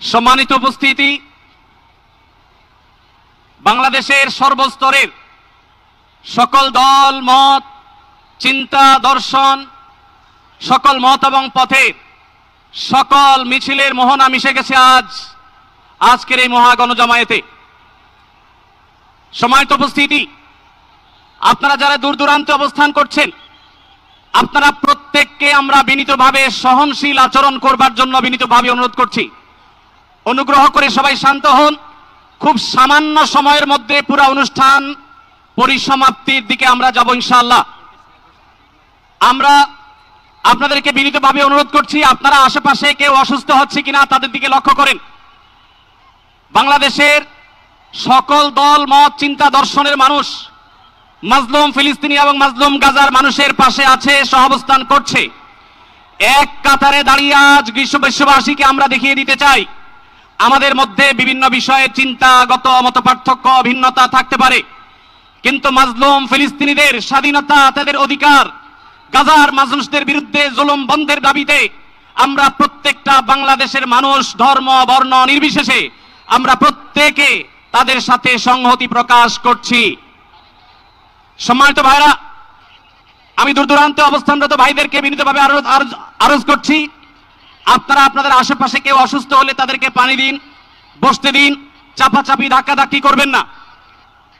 সম্মানিত উপস্থিতি, বাংলাদেশের সর্বস্তরের সকল দল, মত, চিন্তা, দর্শন, সকল মত এবং পথে সকল মিছিলের মোহনা মিশে গেছে আজ, আজকের এই মহা গণজামায়াতে। সময়ত উপস্থিতি, আপনারা যারা দূর দূরান্তে অবস্থান করছেন, আপনারা প্রত্যেককে আমরা বিনীতভাবে সহনশীল আচরণ করবার জন্য বিনীতভাবে অনুরোধ করছি। অনুগ্রহ করে সবাই শান্ত হন। খুব সামান্য সময়ের মধ্যে পুরো অনুষ্ঠান পরিসমাপ্তির দিকে আমরা যাব ইনশাআল্লাহ। আমরা আপনাদেরকে বিনীতভাবে অনুরোধ করছি, আপনারা আশেপাশে কেউ অসুস্থ হচ্ছে কিনা তাদের দিকে লক্ষ্য করেন। বাংলাদেশের সকল দল, মত, চিন্তা দর্শনের মানুষ মাজলুম ফিলিস্তিনি এবং মাজলুম গাজার মানুষের পাশে আছে, সহাবস্থান করছে। এক কাতারে দাঁড়িয়ে আজ গ্রীষ্ম বিশ্ববাসীকে আমরা দেখিয়ে দিতে চাই। আমাদের মধ্যে বিভিন্ন বিষয়ে চিন্তাগত মত পার্থক্য ভিন্নতা থাকতে পারে। কিন্তু মাজলুম ফিলিস্তিনিদের স্বাধীনতা তাদের অধিকার। গাজার মানুষদের বিরুদ্ধে জুলুম বন্ধের দাবিতে আমরা প্রত্যেকটা বাংলাদেশের মানুষ ধর্ম, বর্ণ নির্বিশেষে আমরা প্রত্যেকে তাদের সাথে সংহতি প্রকাশ করছি। সম্মানিত ভাইরা, আমি দূর দূরান্তে অবস্থানরত ভাইদেরকে বিনীতভাবে আরও আরজ- আরজ করছি। আপনারা আপনাদের আশেপাশে কেউ অসুস্থ হলে তাদেরকে পানি দিন, বসতে দিন, চাপাচাপি, ধাক্কাধাক্কি করবেন না।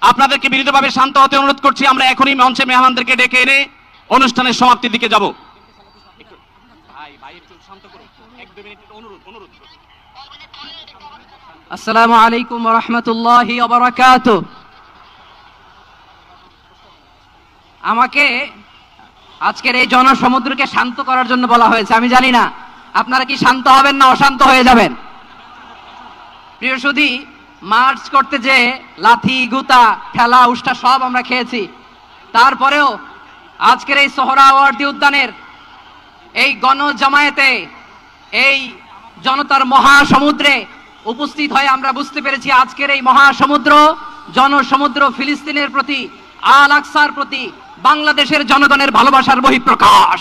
আপনাদেরকে বিনীতভাবে শান্ত হতে অনুরোধ করছি, আমরা এখনই মঞ্চে মেহমানদেরকে ডেকে এনে অনুষ্ঠানের সমাপ্তির দিকে যাব। আসসালামু আলাইকুম রহমতুল্লাহি আমাকে আজকের এই জনসমুদ্রকে শান্ত করার জন্য বলা হয়েছে, আমি জানি না। আপনারা কি শান্ত হবেন না অশান্ত হয়ে যাবেন? প্রিয় সুধী, মার্চ করতে যে লাথি, গুতা, ঠেলা, উষ্টা সব আমরা খেয়েছি, তারপরেও আজকের এই সোহরাওয়ার্দী উদ্যানের এই গণজামায়াতে এই জনতার মহাসমুদ্রে উপস্থিত হয়ে আমরা বুঝতে পেরেছি আজকের এই মহাসমুদ্র, জনসমুদ্র ফিলিস্তিনের প্রতি, আল আকসার প্রতি, বাংলাদেশের জনগণের ভালোবাসার বহিঃপ্রকাশ।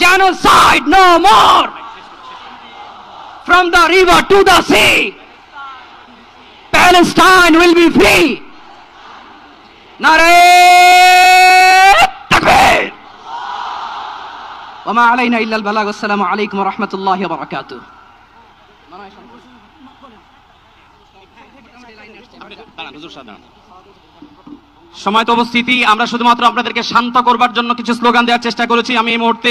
genocide no more. From the river to the sea, Palestine will be free. নারে তাকবীর ওয়া মা illa al balagh assalamu আলাইকুম wa rahmatullahi wa barakatuh সময় তো উপস্থিতি আমরা শুধুমাত্র আপনাদেরকে শান্ত করবার জন্য কিছু স্লোগান দেওয়ার চেষ্টা করেছি আমি এই মুহূর্তে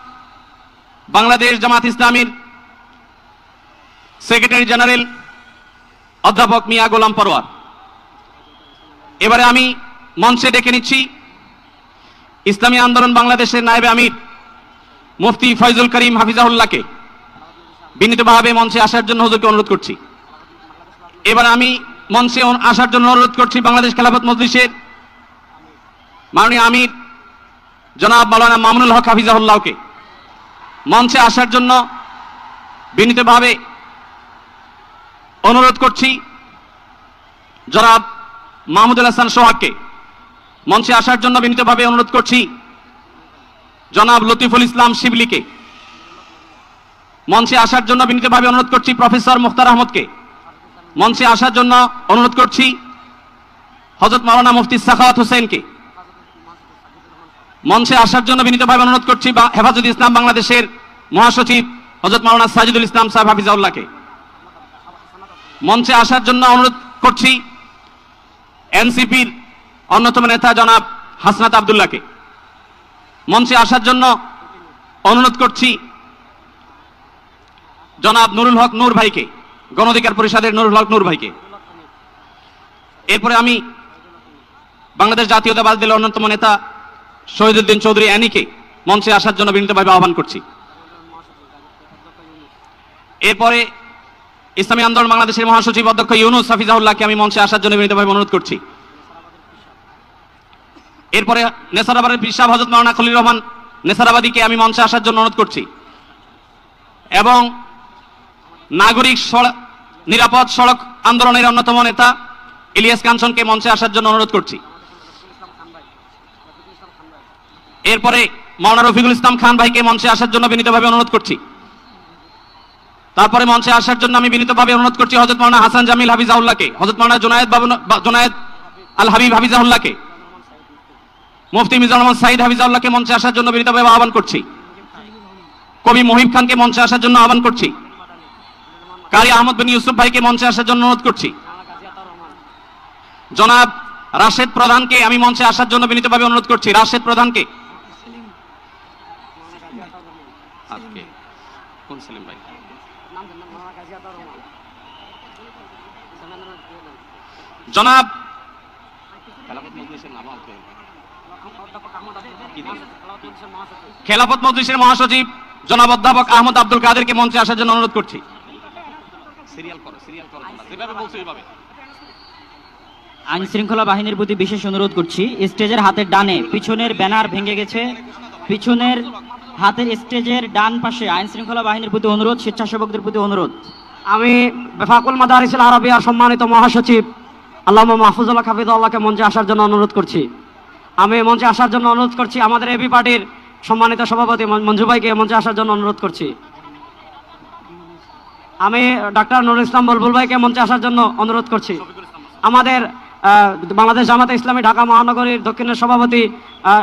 বাংলাদেশ জামাত ইসলামীর সেক্রেটারি জেনারেল অধ্যাপক মিয়া গোলাম পরোয়ার এবারে আমি মঞ্চে ডেকে নিচ্ছি ইসলামী আন্দোলন বাংলাদেশের নায়েবে আমির মুফতি ফয়জুল করিম হাফিজাহুল্লাহকে। বিনীতভাবে মঞ্চে আসার জন্য হুজুরকে অনুরোধ করছি। এবার আমি মঞ্চে আসার জন্য অনুরোধ করছি বাংলাদেশ খেলাফত মজলিসের মাননীয় আমির জনাব মাওলানা মামুনুল হক হাফিজাহুল্লাহকে। মঞ্চে আসার জন্য বিনীতভাবে অনুরোধ করছি জনাব মাহমুদুল হাসান সোহাগকে। মঞ্চে আসার জন্য বিনীতভাবে অনুরোধ করছি জনাব লতিফুল ইসলাম শিবলিকে। মঞ্চে আসার জন্য বিনীতভাবে অনুরোধ করছি প্রফেসর মুখতার আহমদকে। মঞ্চে আসার জন্য অনুরোধ করছি হজরত মাওলানা মুফতি সাখাওয়াত হোসেনকে। মঞ্চে আসার জন্য বিনীতভাবে অনুরোধ করছি, বা হেফাজত ইসলাম বাংলাদেশের মহাসচিব হজরত মাওলানা সাজিদুল ইসলাম সাহেব হাফিজাউল্লাহকে। মঞ্চে আসার জন্য অনুরোধ করছি এনসিপির অন্যতম নেতা জনাব হাসনাত আবদুল্লাহকে। মঞ্চে আসার জন্য অনুরোধ করছি জনাব নুরুল হক নূর ভাইকে গণঅধিকার পরিষদের নুরুল হক নূর ভাইকে। এরপরে আমি বাংলাদেশ জাতীয়তাবাদ দলের অন্যতম নেতা শহীদুদ্দিন চৌধুরী অ্যানিকে মঞ্চে আসার জন্য বিনীতভাবে আহ্বান করছি। এরপরে ইসলামী আন্দোলন বাংলাদেশের মহাসচিব অধ্যক্ষ ইউনুস হাফিজাউল্লাহকে আমি মঞ্চে আসার জন্য বিনীতভাবে অনুরোধ করছি। এরপরে নেসারাবাদের পিসাব হজরত মাওলানা খলিল রহমান নেসারাবাদীকে আমি মঞ্চে আসার জন্য অনুরোধ করছি। এবং নাগরিক নিরাপদ সড়ক আন্দোলনের অন্যতম নেতা ইলিয়াস কাঞ্চনকে মঞ্চে আসার জন্য অনুরোধ করছি। এরপরে মাওলানা রফিকুল ইসলাম খান ভাইকে মঞ্চে আসার জন্য বিনীতভাবে অনুরোধ করছি। তারপরে মঞ্চে আসার জন্য আমি বিনীতভাবে অনুরোধ করছি হজরত মাওলানা হাসান জামিল হাফিজাউল্লাহকে হজরত মাওলানা জোনায়েদ বাবু জোনায়েদ আল হাবিব হাফিজাউল্লাহকে মুফতি রহমান সাইদ হাফিজাউল্লাহকে মঞ্চে আসার জন্য বিনীতভাবে আহ্বান করছি। কবি মহিব খানকে মঞ্চে আসার জন্য আহ্বান করছি। কারি আহমদ বিন ইউসুফ ভাইকে মঞ্চে আসার জন্য অনুরোধ করছি। জনাব রাশেদ প্রধানকে আমি মঞ্চে আসার জন্য বিনীতভাবে অনুরোধ করছি। রাশেদ প্রধানকে আজকে কোন সেলিম ভাই? জনাব! খেলাফত মজলিসের মহাসচিব। জনাব অধ্যাপক আহমদ আব্দুল কাদেরকে মঞ্চে আসার জন্য অনুরোধ করছি। সিরিয়াল করো সিরিয়াল করো যেভাবে বলছো এইভাবে আইন শৃঙ্খলা বাহিনীর প্রতি বিশেষ অনুরোধ করছি। স্টেজের হাতের ডানে পিছনের ব্যানার ভেঙে গেছে। পিছনের হাতের স্টেজের ডান পাশে আইন শৃঙ্খলা বাহিনীর প্রতি অনুরোধ, স্বেচ্ছাসেবকদের প্রতি অনুরোধ। আমি বেফাকুল মাদারিসুল আরবিয়ার সম্মানিত মহাসচিব, আল্লামা মাহফুজুল্লাহ হাফিজুল্লাহকে মঞ্চে আসার জন্য অনুরোধ করছি। আমি মঞ্চে আসার জন্য অনুরোধ করছি, আমাদের এবি পার্টির সম্মানিত সভাপতি মঞ্জু ভাইকে মঞ্চে আসার জন্য অনুরোধ করছি। আমি ডাক্তার নুরুল ইসলাম বলবুল ভাইকে মঞ্চে আসার জন্য অনুরোধ করছি। আমাদের বাংলাদেশ জামাতে ইসলামী ঢাকা মহানগরীর দক্ষিণের সভাপতি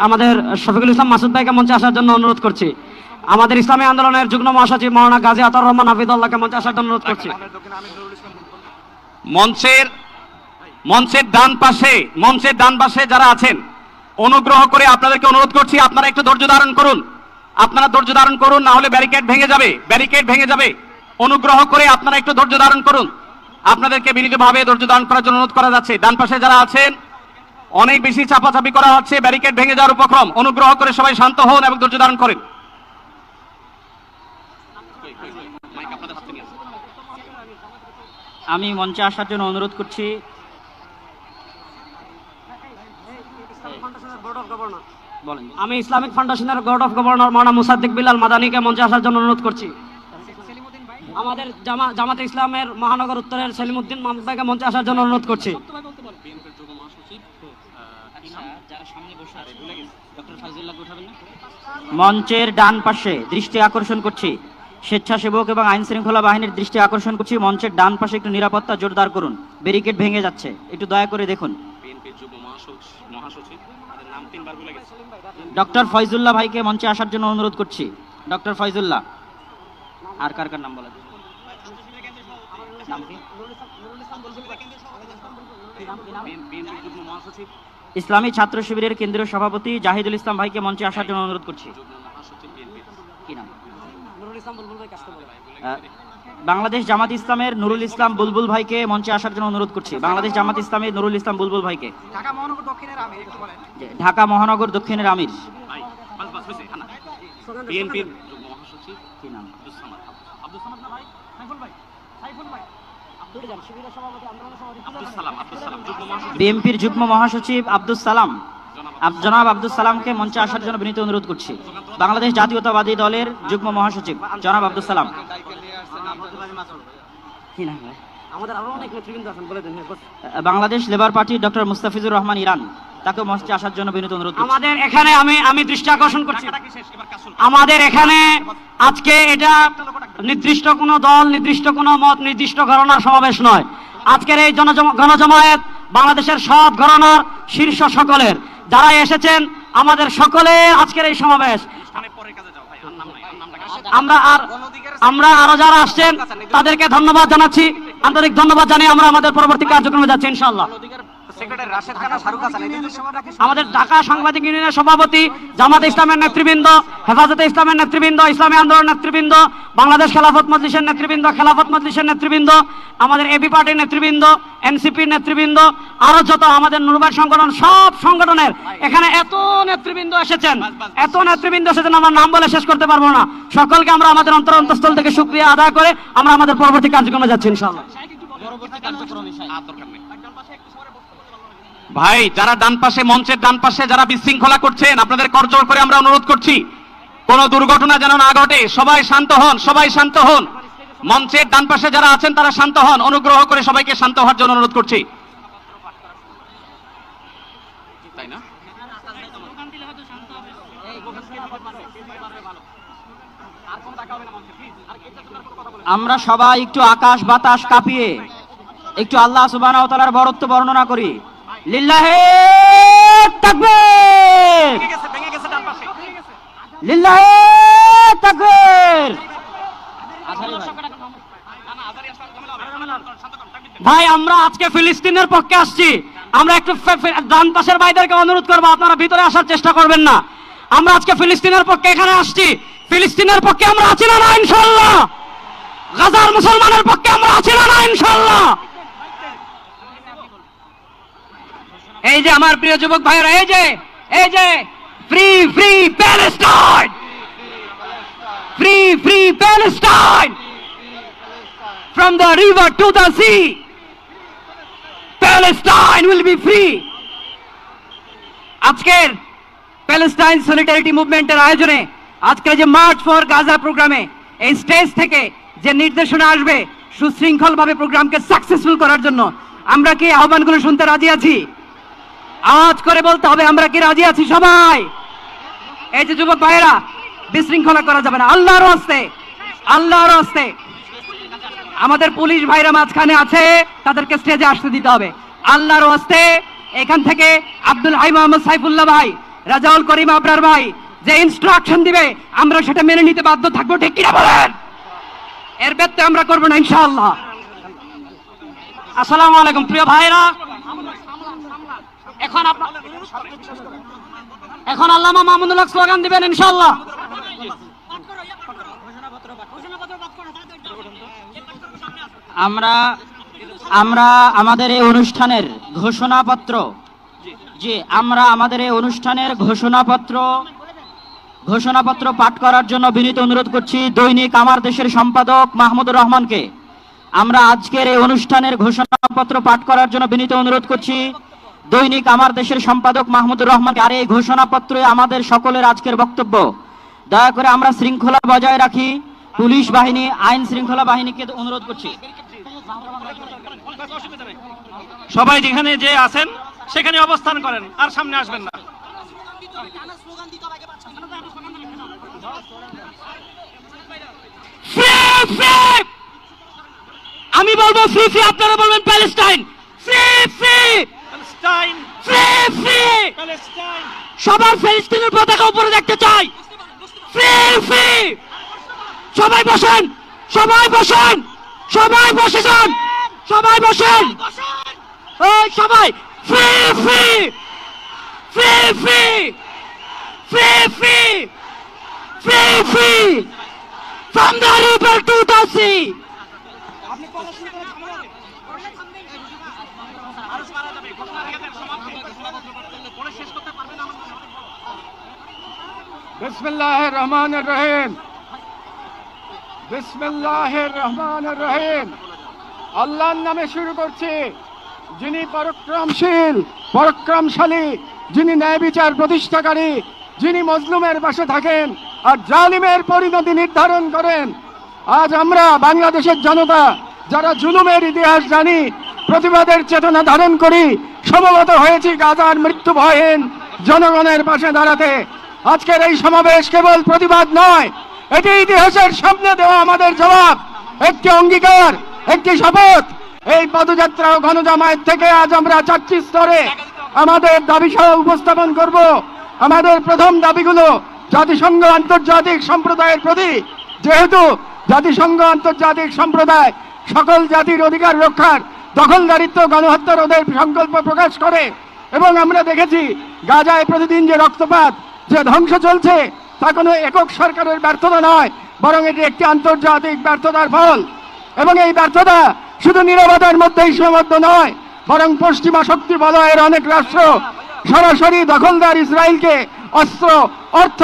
আমাদের শফিকুল ইসলাম মাসুদ ভাইকে মঞ্চে আসার জন্য অনুরোধ করছি। আমাদের ইসলামী আন্দোলনের যুগ্ম মহাসচিব মৌলানা গাজী আতর রহমান হাফিদুল্লাহকে মঞ্চে আসার জন্য অনুরোধ করছি। মঞ্চের মঞ্চের ডান পাশে, মঞ্চের ডান পাশে যারা আছেন, অনুগ্রহ করে আপনাদেরকে অনুরোধ করছি, আপনারা একটু ধৈর্য ধারণ করুন। আপনারা ধৈর্য ধারণ করুন, না হলে ব্যারিকেড ভেঙে যাবে, ব্যারিকেড ভেঙে যাবে। অনুগ্রহ করে আপনারা একটু ধৈর্য ধারণ করুন। আপনাদেরকে বিনীতভাবে ধৈর্য ধারণ করার জন্য অনুরোধ করা যাচ্ছে। ডান পাশে যারা আছেন, অনেক বেশি চাপাচাপি করা হচ্ছে, ব্যারিকেড ভেঙে যাওয়ার উপক্রম। অনুগ্রহ করে সবাই শান্ত হন এবং ধৈর্য ধারণ করেন। আমি মঞ্চে আসার জন্য অনুরোধ করছি। আমি ইসলামিক ফাউন্ডেশনের বোর্ড অফ গভর্নর মাওলানা মুসাদ্দিক বিলাল মাদানিকে মঞ্চে আসার জন্য অনুরোধ করছি। আমাদের জামা জামাতে ইসলামের মহানগর উত্তরের সেলিমউদ্দিন মাহমুদ ভাইকে মঞ্চে আসার জন্য অনুরোধ করছি। মঞ্চের ডান পাশে দৃষ্টি আকর্ষণ করছি। স্বেচ্ছাসেবক এবং আইন শৃঙ্খলা বাহিনীর দৃষ্টি আকর্ষণ করছি। মঞ্চের ডান পাশে একটু নিরাপত্তা জোরদার করুন। ব্যারিকেড ভেঙে যাচ্ছে। একটু দয়া করে দেখুন। ডক্টর ফয়জুল্লাহ ভাইকে মঞ্চে আসার জন্য অনুরোধ করছি। ডক্টর ফয়জুল্লাহ আর কার কার নাম বলা যায়? নাম কি? বিএনপির যুগ্ম মহাসচিব ইসলামী ছাত্র শিবিরের কেন্দ্রীয় সভাপতি জাহিদুল ইসলাম ভাইকে মঞ্চে আসার জন্য অনুরোধ করছি। বাংলাদেশ জামাত ইসলামের নুরুল ইসলাম বুলবুল ভাইকে মঞ্চে আসার জন্য অনুরোধ করছি। বাংলাদেশ জামাত ইসলামের নুরুল ইসলাম বুলবুল ভাইকে। ঢাকা মহানগর দক্ষিণের আমি একটু বলেন। যে ঢাকা মহানগর দক্ষিণের আমির। বিএনপির যুগ্ম মহাসচিব কি নাম আব্দুল সামাদ আব্দুল সামাদ না ভাই সাইফুল ভাই সাইফুল ভাই আব্দুল সালাম আব্দুল সালাম যুগ্ম মহাসচিব বিএনপির যুগ্ম মহাসচিব আব্দুল সালাম। জনাব আব- আব্দুল সালামকে মঞ্চে আসার জন্য বিনীত অনুরোধ করছি। বাংলাদেশ জাতীয়তাবাদী দলের যুগ্ম মহাসচিব জনাব আব্দুল সালাম। কি না? আমাদের আরও অনেক নেতৃবৃন্দ আছেন বলে দেন বাংলাদেশ লেবার পার্টির ডক্টর মুস্তাফিজুর রহমান ইরান তাকে মঞ্চে আসার জন্য বিনীত অনুরোধ আমাদের এখানে আমি আমি দৃষ্টি আকর্ষণ করছি। আমাদের এখানে আজকে এটা নির্দিষ্ট কোনো দল নির্দিষ্ট কোনো মত নির্দিষ্ট ঘটনার সমাবেশ নয়। আজকের এই গণজমায়েত বাংলাদেশের সব ঘটনার শীর্ষ সকলের। যারা এসেছেন আমাদের সকলে আজকের এই সমাবেশ। আমরা আর আমরা আরও যারা আসছেন তাদেরকে ধন্যবাদ জানাচ্ছি। আন্তরিক ধন্যবাদ জানিয়ে আমরা আমাদের পরবর্তী কার্যক্রমে যাচ্ছি ইনশাআল্লাহ। আমাদের ঢাকা সাংবাদিক ইউনিয়নের সভাপতি জামাত ইসলামের নেতৃবৃন্দ হেফাজতে ইসলামের নেতৃবৃন্দ ইসলামী আন্দোলন নেতৃবৃন্দ বাংলাদেশ খেলাফত মজলিসের নেতৃবৃন্দ খেলাফত মজলিসের নেতৃবৃন্দ আমাদের এবি পার্টির নেতৃবৃন্দ এনসিপির নেতৃবৃন্দ আরও যত আমাদের নুরবাই সংগঠন সব সংগঠনের এখানে এত নেতৃবৃন্দ এসেছেন এত নেতৃবৃন্দ এসেছেন আমরা নাম বলে শেষ করতে পারব না। সকলকে আমরা আমাদের অন্তর অন্তঃস্থল থেকে সুক্রিয়া আদায় করে আমরা আমাদের পরবর্তী কার্যক্রমে যাচ্ছি ইনশাআল্লাহ। দরকার নেই ভাই, যারা ডান পাশে মঞ্চের ডান পাশে যারা বিশৃঙ্খলা করছেন, আপনাদের করজোর করে আমরা অনুরোধ করছি, কোন দুর্ঘটনা যেন না ঘটে, সবাই শান্ত হন, সবাই শান্ত হন। মঞ্চের ডান পাশে যারা আছেন, তারা শান্ত হন। অনুগ্রহ করে সবাইকে শান্ত হওয়ার জন্য অনুরোধ করছি। আমরা সবাই একটু আকাশ বাতাস কাঁপিয়ে একটু আল্লাহ ওয়া বরত্ব বর্ণনা করি। লিল্লাহে তাকবীর। লিল্লাহে তাকবীর। ভাই। আমরা আজকে ফিলিস্তিনের পক্ষে আসছি। আমরা একটু ডান পাশের ভাইদেরকে অনুরোধ করব আপনারা ভিতরে আসার চেষ্টা করবেন না। আমরা আজকে ফিলিস্তিনের পক্ষে এখানে আসছি। ফিলিস্তিনের পক্ষে আমরা আছি না না ইনশাল্লাহ গাজার মুসলমানের পক্ষে আমরা আছি না না ইনশাল্লাহ এই যে আমার প্রিয় যুবক ভাইয়েরা, এই যে এই যে free free Palestine free free Palestine from the river to the sea Palestine will be free আজকের প্যালেস্টাইন সলিটারিটি মুভমেন্টের আয়োজনে আজকে যে মার্চ ফর গাজা প্রোগ্রামে এই স্টেজ থেকে যে নির্দেশনা আসবে, সুশৃঙ্খলভাবে প্রোগ্রামকে সাকসেসফুল করার জন্য, আমরা কি আহ্বানগুলো শুনতে রাজি আছি? আওয়াজ করে বলতে হবে, আমরা কি রাজি আছি সবাই? এই যে যুবক ভাইয়েরা, বিশৃঙ্খলা করা যাবে না। আল্লাহর হস্তে আল্লাহর হস্তে আমাদের পুলিশ ভাইরা মাঝখানে আছে, তাদেরকে স্টেজে আসতে দিতে হবে। আল্লাহর হস্তে এখান থেকে আব্দুল হাই মোহাম্মদ সাইফুল্লাহ ভাই, রাজাউল করিম আবরার ভাই, যে ইনস্ট্রাকশন দিবে, আমরা সেটা মেনে নিতে বাধ্য থাকব, ঠিক কিনা বলেন? এর ব্যত্যয় আমরা করব না, ইনশাআল্লাহ। আসসালামু আলাইকুম, প্রিয় ভাইরা। এখন আপনার এখন আল্লামা স্লোগান দিবেন, ইনশাআল্লাহ। আমরা আমরা আমাদের এই অনুষ্ঠানের ঘোষণাপত্র, জি, আমরা আমাদের এই অনুষ্ঠানের ঘোষণাপত্র ঘোষণাপত্র পাঠ করার জন্য বিনীত অনুরোধ করছি দৈনিক আমার দেশের সম্পাদক মাহমুদুর রহমানকে। আমরা আজকের এই অনুষ্ঠানের ঘোষণাপত্র পাঠ করার জন্য বিনীত অনুরোধ করছি দৈনিক আমার দেশের সম্পাদক মাহমুদুর রহমানকে আর এই ঘোষণাপত্রে আমাদের সকলের আজকের বক্তব্য। দয়া করে আমরা শৃঙ্খলা বজায় রাখি। পুলিশ বাহিনী, আইন শৃঙ্খলা বাহিনীকে অনুরোধ করছি। সবাই যেখানে যে আছেন, সেখানে অবস্থান করেন, আর সামনে আসবেন না। আমি বলব ফ্রি ফ্রি, আপনারা বলবেন প্যালেস্টাইন। Free free! সবার ফিলিস্তিনের পতাকা উপরে দেখতে চাই। ফ্রি ফ্রি সবাই বসেন সবাই বসেন সবাই বসে যান সবাই বসেন। ওই সবাই free free free free free free free free the sea বিসমিল্লাহ রহমান রহিম। বিসমিল্লাহ রহমান রহিম। আল্লাহর নামে শুরু করছি। যিনি পরাক্রমশীল, পরাক্রমশালী, যিনি ন্যায় বিচার প্রতিষ্ঠাকারী, যিনি মজলুমের পাশে থাকেন আর জালিমের পরিণতি নির্ধারণ করেন। আজ আমরা বাংলাদেশের জনতা, যারা জুলুমের ইতিহাস জানি প্রতিবাদের চেতনা ধারণ করি। সমবেত হয়েছি গাজার মৃত্যু ভয়হীন জনগণের পাশে দাঁড়াতে। আজকের এই সমাবেশ কেবল প্রতিবাদ নয়, এটি ইতিহাসের সামনে দেওয়া আমাদের জবাব। একটি অঙ্গীকার, একটি শপথ। এই পদযাত্রা ও গণজামায়াত থেকে আজ আমরা চারটি স্তরে আমাদের দাবি সহ উপস্থাপন করব। আমাদের প্রথম দাবিগুলো জাতিসংঘ আন্তর্জাতিক সম্প্রদায়ের প্রতি। যেহেতু জাতিসংঘ আন্তর্জাতিক সম্প্রদায় সকল জাতির অধিকার রক্ষার দখলদারিত্ব গণহত্যা রোধের সংকল্প প্রকাশ করে। এবং আমরা দেখেছি, গাজায় প্রতিদিন যে রক্তপাত, যে ধ্বংস চলছে, তা কোনো একক সরকারের ব্যর্থতা নয়, বরং এটি একটি আন্তর্জাতিক ব্যর্থতার ফল। এবং এই ব্যর্থতা শুধু নিরবতার মধ্যেই সীমাবদ্ধ নয়, বরং পশ্চিমা শক্তি বলয়ের অনেক রাষ্ট্র সরাসরি দখলদার ইসরায়েলকে অস্ত্র, অর্থ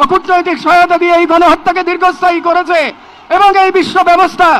ও কূটনৈতিক সহায়তা দিয়ে এই গণহত্যাকে দীর্ঘস্থায়ী করেছে। এবং এই বিশ্ব ব্যবস্থা